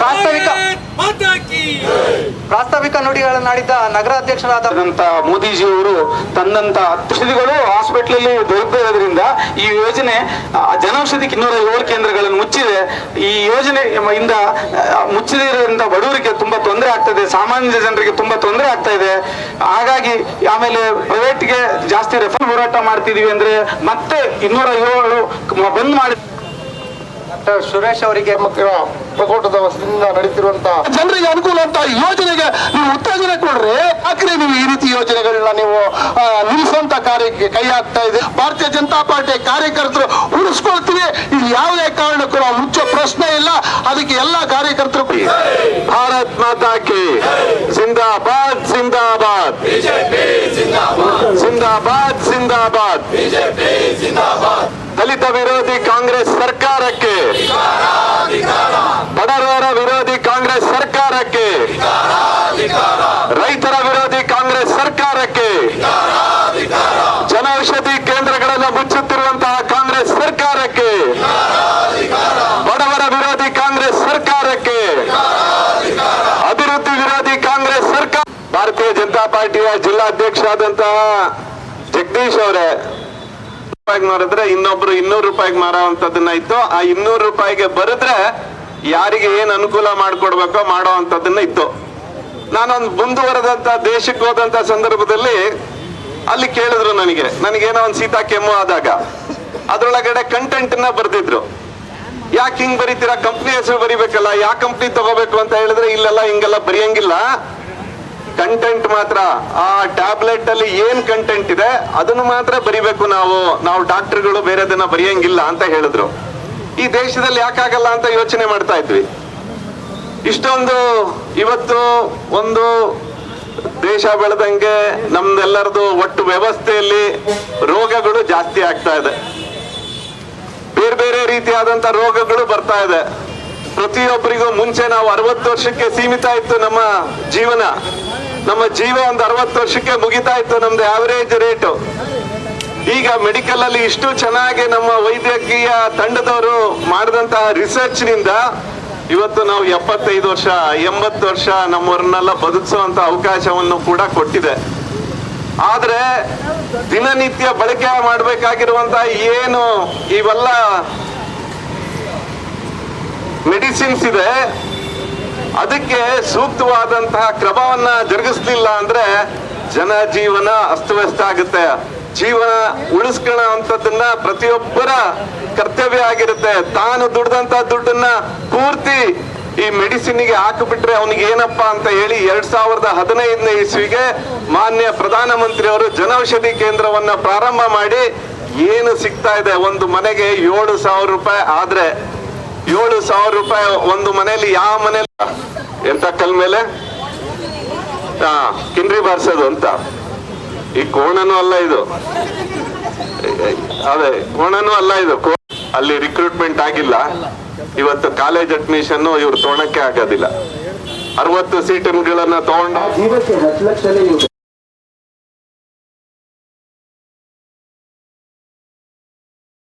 ಪ್ರಾಸ್ತಾವಿಕ ಪ್ರಾಸ್ತಾವಿಕ ನುಡಿಗಳನ್ನಾಡಿದ್ದ ಮೋದಿಜಿ ಅವರು ತಂದಂತ ಔಷಧಿಗಳು ಹಾಸ್ಪಿಟ್ಲಲ್ಲಿ ದೊರಕಿರೋದ್ರಿಂದ ಈ ಯೋಜನೆ ಜನೌಷಧಿ ಇನ್ನೂರ ಏಳು ಕೇಂದ್ರಗಳನ್ನು ಮುಚ್ಚಿದೆ. ಈ ಯೋಜನೆ ಇಂದ ಮುಚ್ಚದಿರೋದ್ರಿಂದ ಬಡವರಿಗೆ ತುಂಬಾ ತೊಂದರೆ ಆಗ್ತದೆ ಸಾಮಾನ್ಯ ಜನರಿಗೆ ತುಂಬಾ ತೊಂದರೆ ಆಗ್ತಾ ಇದೆ. ಹಾಗಾಗಿ ಆಮೇಲೆ ಪ್ರೈವೇಟ್ಗೆ ಜಾಸ್ತಿ ರೆಫರ್ ಹೋರಾಟ ಮಾಡ್ತಿದೀವಿ ಅಂದ್ರೆ ಮತ್ತೆ ಇನ್ನೂರ ಏಳು ಬಂದ್ ಮಾಡಿ ಡಾಕ್ಟರ್ ಸುರೇಶ್ ಅವರಿಗೆ ಪ್ರಕೋಟದ ವಸತಿಯಿಂದ ನಡೀತಿರುವಂತಹ ಜನರಿಗೆ ಅನುಕೂಲ ಅಂತ ಯೋಜನೆಗೆ ನೀವು ಉತ್ತೇಜನ ಕೊಡ್ರಿ. ಯಾಕ್ರೆ ನೀವು ಈ ರೀತಿ ಯೋಜನೆಗಳನ್ನ ನೀವು ನಿಲ್ಲಿಸುವಂತ ಕಾರ್ಯಕ್ಕೆ ಕೈ ಹಾಕ್ತಾ ಇದೆ ಭಾರತೀಯ ಜನತಾ ಪಾರ್ಟಿ ಕಾರ್ಯಕರ್ತರು ಉಳಿಸ್ಕೊಳ್ತೀವಿ ಇದು ಯಾವುದೇ ಕಾರಣಕ್ಕೂ ನಾವು ಮುಚ್ಚೋ ಪ್ರಶ್ನೆ ಇಲ್ಲ. ಅದಕ್ಕೆ ಎಲ್ಲಾ ಕಾರ್ಯಕರ್ತರು ಭಾರತ್ ಮಾತಾ ಕಿ ಜಿಂದಾಬಾದ್ ಜಿಂದಾಬಾದ್ ಜಿಂದಾಬಾದ್ ಜಿಂದಾಬಾದ್ ದಲಿತ ವಿರೋಧಿ ಕಾಂಗ್ರೆಸ್ ಸರ್ಕಾರಕ್ಕೆ ಬಡವರ ವಿರೋಧಿ ಕಾಂಗ್ರೆಸ್ ಸರ್ಕಾರಕ್ಕೆ. ರೈತರ ವಿರೋಧಿ ಕಾಂಗ್ರೆಸ್ ಸರ್ಕಾರಕ್ಕೆ. ಜನೌಷಧಿ ಕೇಂದ್ರಗಳನ್ನು ಮುಚ್ಚುತ್ತಿರುವಂತಹ ಕಾಂಗ್ರೆಸ್ ಸರ್ಕಾರಕ್ಕೆ. ಬಡವರ ವಿರೋಧಿ ಕಾಂಗ್ರೆಸ್ ಸರ್ಕಾರಕ್ಕೆ. ಅಭಿವೃದ್ಧಿ ವಿರೋಧಿ ಕಾಂಗ್ರೆಸ್ ಸರ್ಕಾರ. ಭಾರತೀಯ ಜನತಾ ಪಾರ್ಟಿಯ ಜಿಲ್ಲಾಧ್ಯಕ್ಷರಾದಂತಹ ಜಗದೀಶ್ ಅವರೇ. ರೂಪಾಯಿಗೆ ಮಾರಿದ್ರೆ ಇನ್ನೊಬ್ರು ಇನ್ನೂರು ರೂಪಾಯಿಗೆ ಮಾರುವಂತದನ್ನ ಇತ್ತು. ಆ ಇನ್ನೂರು ರೂಪಾಯಿಗೆ ಬರೆದ್ರೆ ಯಾರಿಗೆ ಏನು ಅನುಕೂಲ ಮಾಡ್ಕೊಡ್ಬೇಕೋ ಮಾಡೋ ಅಂತದನ್ನ ಇತ್ತು. ನಾನೊಂದು ಮುಂದುವರೆದಂಥ ದೇಶಕ್ಕೆ ಹೋದಂಥ ಸಂದರ್ಭದಲ್ಲಿ ಅಲ್ಲಿ ಕೇಳಿದ್ರು ನನಗೆ. ನನಗೇನೋ ಒಂದು ಸೀತಾ ಕೆಮ್ಮು ಆದಾಗ. ಅದರೊಳಗಡೆ ಕಂಟೆಂಟ್ ಬರೆದಿದ್ರು ಬರ್ದಿದ್ರು. ಯಾಕೆ ಹಿಂಗ್ ಬರೀತೀರಾ? ಕಂಪ್ನಿ ಹೆಸರು ಬರಿಬೇಕಲ್ಲ. ಯಾವ ಕಂಪ್ನಿ ತಗೋಬೇಕು ಅಂತ ಹೇಳಿದ್ರೆ ಇಲ್ಲೆಲ್ಲ ಹಿಂಗೆಲ್ಲ ಬರೆಯಂಗಿಲ್ಲ. ಕಂಟೆಂಟ್ ಮಾತ್ರ. ಆ ಟ್ಯಾಬ್ಲೆಟ್ ಅಲ್ಲಿ ಏನ್ ಕಂಟೆಂಟ್ ಇದೆ, ಅದನ್ನು ಮಾತ್ರ ಬರಿಬೇಕು ನಾವು. ನಾವು ಡಾಕ್ಟರ್ಗಳು ಬೇರೆದನ್ನ ಬರೆಯಂಗಿಲ್ಲ ಅಂತ ಹೇಳಿದ್ರು. ಈ ದೇಶದಲ್ಲಿ ಯಾಕಾಗಲ್ಲ ಅಂತ ಯೋಚನೆ ಮಾಡ್ತಾ ಇದ್ವಿ. ಇಷ್ಟೊಂದು ಇವತ್ತು ಒಂದು ದೇಶ ಬೆಳೆದಂಗೆ ನಮ್ದೆಲ್ಲರದು ಒಟ್ಟು ವ್ಯವಸ್ಥೆಯಲ್ಲಿ ರೋಗಗಳು ಜಾಸ್ತಿ ಆಗ್ತಾ ಇದೆ. ಬೇರೆ ಬೇರೆ ರೀತಿಯಾದಂತ ರೋಗಗಳು ಬರ್ತಾ ಇದೆ. ಪ್ರತಿಯೊಬ್ಬರಿಗೂ ಮುಂಚೆ ನಾವು ಅರವತ್ತು ವರ್ಷಕ್ಕೆ ಸೀಮಿತ ಇತ್ತು ನಮ್ಮ ಜೀವನ. ನಮ್ಮ ಜೀವ ಒಂದು ಅರವತ್ತು ವರ್ಷಕ್ಕೆ ಮುಗಿತಾ ಇತ್ತು ನಮ್ದು ಆವರೇಜ್ ರೇಟು ಈಗ ಮೆಡಿಕಲ್ ಅಲ್ಲಿ ಇಷ್ಟು ಚೆನ್ನಾಗಿ ನಮ್ಮ ವೈದ್ಯಕೀಯ ತಂಡದವರು ಮಾಡಿದಂತಹ ರಿಸರ್ಚ್ನಿಂದ ಇವತ್ತು ನಾವು ಎಪ್ಪತ್ತೈದು ವರ್ಷ, ಎಂಬತ್ತು ವರ್ಷ ನಮ್ಮವ್ರನ್ನೆಲ್ಲ ಬದುಕಿಸುವಂತ ಅವಕಾಶವನ್ನು ಕೂಡ ಕೊಟ್ಟಿದೆ. ಆದ್ರೆ ದಿನನಿತ್ಯ ಬಳಕೆ ಮಾಡಬೇಕಾಗಿರುವಂತ ಏನು ಇವೆಲ್ಲ ಮೆಡಿಸಿನ್ಸ್ ಇದೆ, ಅದಕ್ಕೆ ಸೂಕ್ತವಾದಂತಹ ಕ್ರಮವನ್ನ ಜರುಗಿಸ್ಲಿಲ್ಲ ಅಂದ್ರೆ ಜನ ಜೀವನ ಅಸ್ತವ್ಯಸ್ತ ಆಗುತ್ತೆ. ಜೀವನ ಉಳಿಸ್ಕೋಣ ಅಂತದನ್ನ ಪ್ರತಿಯೊಬ್ಬರ ಕರ್ತವ್ಯ ಆಗಿರುತ್ತೆ. ತಾನು ದುಡ್ದಂತ ದುಡ್ಡನ್ನ ಪೂರ್ತಿ ಈ ಮೆಡಿಸಿನ್ಗೆ ಹಾಕಿಬಿಟ್ರೆ ಅವನಿಗೆ ಏನಪ್ಪಾ ಅಂತ ಹೇಳಿ ಎರಡ್ ಸಾವಿರದ ಹದಿನೈದನೇ ಇಸ್ವಿಗೆ ಮಾನ್ಯ ಪ್ರಧಾನಮಂತ್ರಿಯವರು ಜನೌಷಧಿ ಕೇಂದ್ರವನ್ನ ಪ್ರಾರಂಭ ಮಾಡಿ ಏನು ಸಿಗ್ತಾ ಇದೆ? ಒಂದು ಮನೆಗೆ ಏಳು ಸಾವಿರ ರೂಪಾಯಿ ಆದ್ರೆ ಏಳು ಸಾವಿರ ರೂಪಾಯಿ ಒಂದು ಮನೆಯಲ್ಲಿ ಯಾವ ಮನೇಲಿ ಎಂತ ಕಲ್ ಮೇಲೆ? ಹಾ ಕಿಂಡ್ರಿ ಬಾರಿಸೋದು ಅಂತ. ಈ ಕೋಣನೂ ಅಲ್ಲ ಇದು. ಅದೇ, ಕೋಣನೂ ಅಲ್ಲ ಇದು. ಅಲ್ಲಿ ರಿಕ್ರೂಟ್ಮೆಂಟ್ ಆಗಿಲ್ಲ. ಇವತ್ತು ಕಾಲೇಜ್ ಅಡ್ಮಿಷನ್ ಇವ್ರು ತೋಣಕ್ಕೆ ಆಗೋದಿಲ್ಲ. ಅರವತ್ತು ಸೀಟುಗಳನ್ನ ತಗೊಂಡು